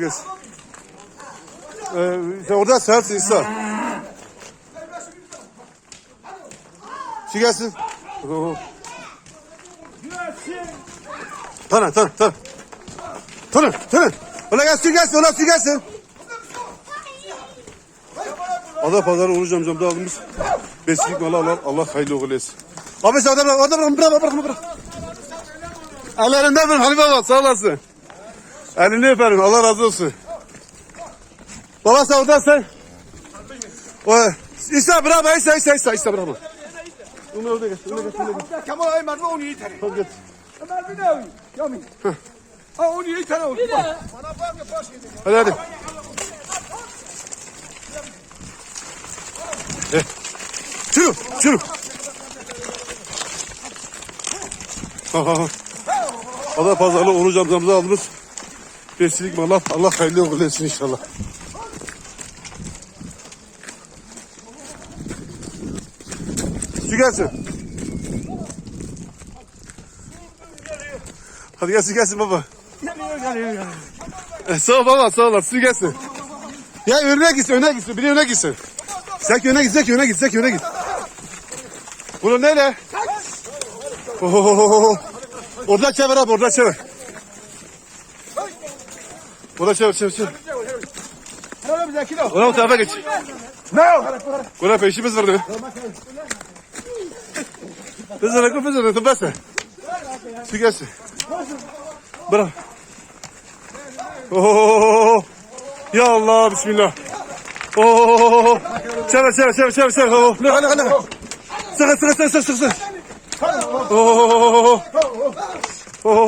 Gelsin. Ee, orada sersin İsa. Oo. Tanı tanı tanı. Tanı tanı. Ola gelsin gelsin ola gelsin. Ada pazarı Oruç amcamda aldığımız beslik malı Allah, Allah hayırlı uğurlu etsin. Abi sen orada bırak, orada bırak, bırak, bırak, bırak. Ellerinden öperim Halil baba, sağ olasın. Elini öperim, Allah razı olsun. Baba sen oradan sen. O, İsa bırak bak, İsa, İsa, İsa, İsa bırak bak. Onu orada geç, onu geç, onu geç. Kemal ay merve onu iyi tane. Hadi geç. Merve ne oyun? Yami. Ha onu iyi tane oyun. Bana bak ya baş yedi. Hadi hadi. Eh. Şunu, şunu. Ha ha ha. Ada pazarlı Oruç amcamıza aldığımız besilik mallar Allah hayırlı uğurlu etsin inşallah. Su gelsin. Hadi gelsin gelsin baba. E, sağ ol baba sağ ol. Su gelsin. Ya öne gitsin öne gitsin. Biri öne gitsin. Zeki öne git Zeki öne git Zeki öne git. Bunu neyle? Ohohoho. Orada çevir abi orada çevir. Orada çevir çevir çevir. Ona o tarafa geç. Ne o? Ona peşimiz vardı. Kızına kafasına tıbası. Su gelsin. Bırak. Oh, ya Allah bismillah. Oh, çevir çevir çevir çevir çevir. Oh, ne ne ne. Sıkı sıkı sıkı sıkı sıkı. Oh, oh.